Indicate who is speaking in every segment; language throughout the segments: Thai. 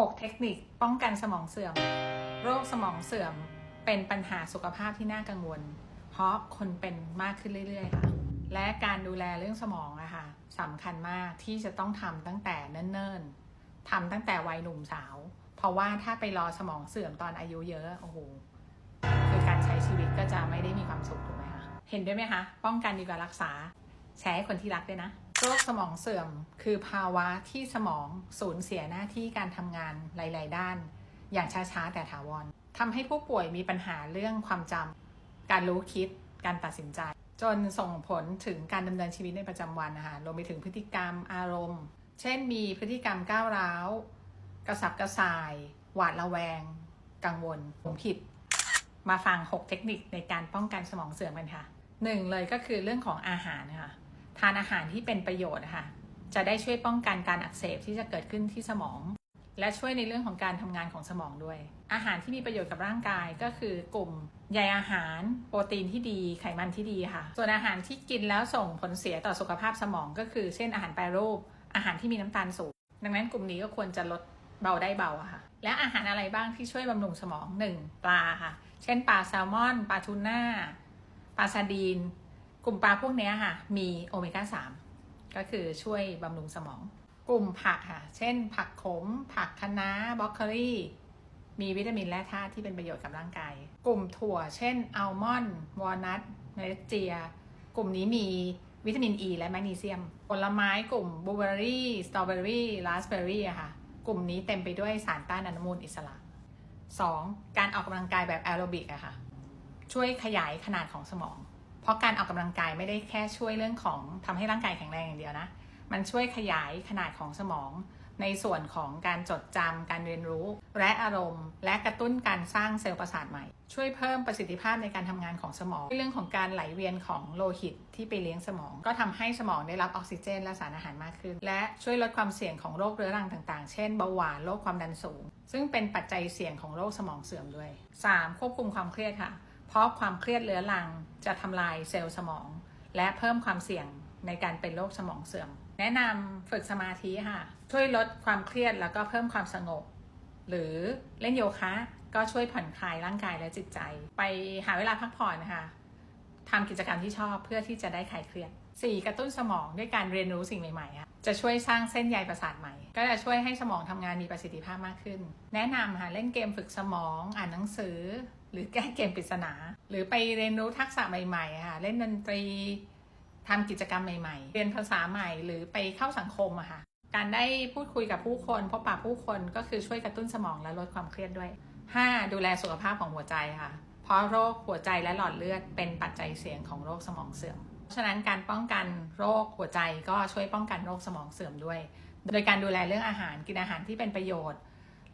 Speaker 1: 6เทคนิคป้องกันสมองเสื่อม โรคสมองเสื่อมเป็นปัญหาสุขภาพที่น่ากังวล เพราะคนเป็นมากขึ้นเรื่อยๆค่ะ และการดูแลเรื่องสมองอะค่ะสำคัญมากที่จะต้องทำตั้งแต่เนิ่นๆทำตั้งแต่วัยหนุ่มสาว เพราะว่าถ้าไปรอสมองเสื่อมตอนอายุเยอะโอ้โหคือการใช้ชีวิตก็จะไม่ได้มีความสุขถูกไหมคะเห็นด้วยไหมคะป้องกันดีกว่ารักษาแชร์ให้คนที่รักด้วยนะ โรคสมองเสื่อมคือภาวะที่สมองสูญเสียหน้าที่การทำงานหลาย ๆ ด้าน อย่างช้า ๆ แต่ถาวรทำให้ผู้ป่วยมีปัญหาเรื่องความจำการรู้คิด การตัดสินใจ จนส่งผลถึงการดำเนินชีวิตในประจำวันนะคะรวมไปถึงพฤติกรรมอารมณ์ เช่นมีพฤติกรรมก้าวร้าว กระสับกระส่าย หวาดระแวง กังวลผมผิด มาฟัง 6 เทคนิคในการป้องกันสมองเสื่อมกันค่ะหนึ่งเลยก็คือเรื่องของอาหารนะคะ ทานอาหารที่เป็นประโยชน์นะคะจะได้ช่วยป้องกันการอักเสบที่จะเกิดขึ้นที่สมอง และช่วยในเรื่องของการทำงานของสมองด้วย อาหารที่มีประโยชน์กับร่างกายก็คือกลุ่มใยอาหาร โปรตีนที่ดี ไขมันที่ดีค่ะ ส่วนอาหารที่กินแล้วส่งผลเสียต่อสุขภาพสมอง ก็คือเช่นอาหารแปรรูป อาหารที่มีน้ำตาลสูง ดังนั้นกลุ่มนี้ก็ควรจะลดเบาได้เบาค่ะ และอาหารอะไรบ้างที่ช่วยบำรุงสมอง 1. ปลาค่ะ เช่นปลาแซลมอน ปลาทูน่า ปลาซาดีน กลุ่มปลาพวกนี้ค่ะ มีโอเมก้า 3 ก็คือช่วยบำรุงสมอง กลุ่มผักค่ะ เช่น ผักขม ผักคะน้าบรอกโคลีมีวิตามินและธาตุที่เป็นประโยชน์กับร่างกาย กลุ่มถั่ว เช่น อัลมอนด์ วอลนัทเมล็ดเจีย กลุ่มนี้มีวิตามินอ e ีและแมกนีเซียม ผลไม้กลุ่มบลูเบอร์รี่ สตรอเบอรี่ ราสเบอร์รี่อะค่ะ กลุ่มนี้เต็มไปด้วยสารต้านอนุมูลอิสระ 2. การออกกำลังกายแบบแอโรบิกอะค่ะ ช่วยขยายขนาดของสมอง เพราะการออกกำลังกายไม่ได้แค่ช่วยเรื่องของทำให้ร่างกายแข็งแรงอย่างเดียวนะ มันช่วยขยายขนาดของสมอง ในส่วนของการจดจำการเรียนรู้ และอารมณ์ และกระตุ้นการสร้างเซลล์ประสาทใหม่ ช่วยเพิ่มประสิทธิภาพในการทำงานของสมอง เรื่องของการไหลเวียนของโลหิตที่ไปเลี้ยงสมอง ก็ทำให้สมองได้รับออกซิเจน และสารอาหารมากขึ้น และช่วยลดความเสี่ยงของโรคเรื้อรังต่างๆ เช่นเบาหวาน โรคความดันสูง ซึ่งเป็นปัจจัยเสี่ยงของโรคสมองเสื่อมด้วย 3. ควบคุมความเครียดค่ะ เพราะความเครียดเรื้อรังจะทำลายเซลล์สมอง และเพิ่มความเสี่ยงในการเป็นโรคสมองเสื่อม แนะนำฝึกสมาธิค่ะ ช่วยลดความเครียดแล้วก็เพิ่มความสงบ หรือเล่นโยคะก็ช่วยผ่อนคลายร่างกายและจิตใจ ไปหาเวลาพักผ่อนนะคะทำกิจกรรมที่ชอบเพื่อที่จะได้คลายเครียด 4. กระตุ้นสมองด้วยการเรียนรู้สิ่งใหม่ๆค่ะจะช่วยสร้างเส้นใยประสาทใหม่ ก็จะช่วยให้สมองทำงานมีประสิทธิภาพมากขึ้น แนะนำค่ะเล่นเกมฝึกสมอง อ่านหนังสือ หรือแก้เกมปริศนา หรือไปเรียนรู้ทักษะใหม่ๆค่ะเล่นดนตรีทำกิจกรรมใหม่ๆ เรียนภาษาใหม่หรือไปเข้าสังคมอะค่ะการได้พูดคุยกับผู้คน พบปะผู้คนก็คือช่วยกระตุ้นสมองและลดความเครียดด้วย 5. ดูแลสุขภาพของหัวใจค่ะ เพราะโรคหัวใจและหลอดเลือดเป็นปัจจัยเสี่ยงของโรคสมองเสื่อม ฉะนั้นการป้องกันโรคหัวใจก็ช่วยป้องกันโรคสมองเสื่อมด้วย โดยการดูแลเรื่องอาหารกินอาหารที่เป็นประโยชน์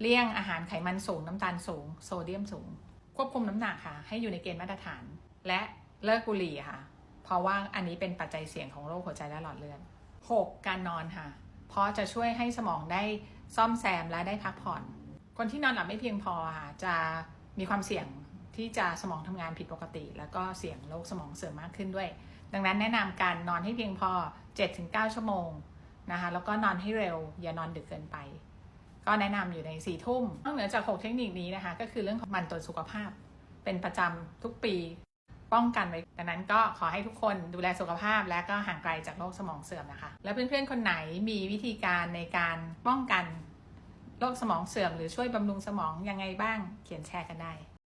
Speaker 1: เลี่ยงอาหารไขมันสูงน้ำตาลสูง โซเดียมสูง ควบคุมน้ำหนักค่ะ ให้อยู่ในเกณฑ์มาตรฐาน และเลิกบุหรี่ค่ะ เพราะว่าอันนี้เป็นปัจจัยเสี่ยงของโรคหัวใจและหลอดเลือด 6. การนอนค่ะ เพราะจะช่วยให้สมองได้ซ่อมแซมและได้พักผ่อน คนที่นอนหลับไม่เพียงพอค่ะจะมีความเสี่ยงที่จะสมองทำงานผิดปกติ แล้วก็เสี่ยงโรคสมองเสื่อมมากขึ้นด้วย ดังนั้นแนะนำการนอนให้เพียงพอ 7-9 ชั่วโมงนะคะแล้วก็นอนให้เร็ว อย่านอนดึกเกินไป ก็แนะนำอยู่ใน4ี่ทุ่มนอกเหนือจาก 6 เทคนิคนี้นะคะ ก็คือเรื่องของมันตรวจสุขภาพ เป็นประจำทุกปีป้องกันไว้ดังนั้นก็ขอให้ทุกคนดูแลสุขภาพ และก็ห่างไกลจากโรคสมองเสื่อมนะคะ และเพื่อนๆคนไหนมีวิธีการในการป้องกันโรคสมองเสื่อม หรือช่วยบำรุงสมองยังไงบ้างเขียนแชร์กันได้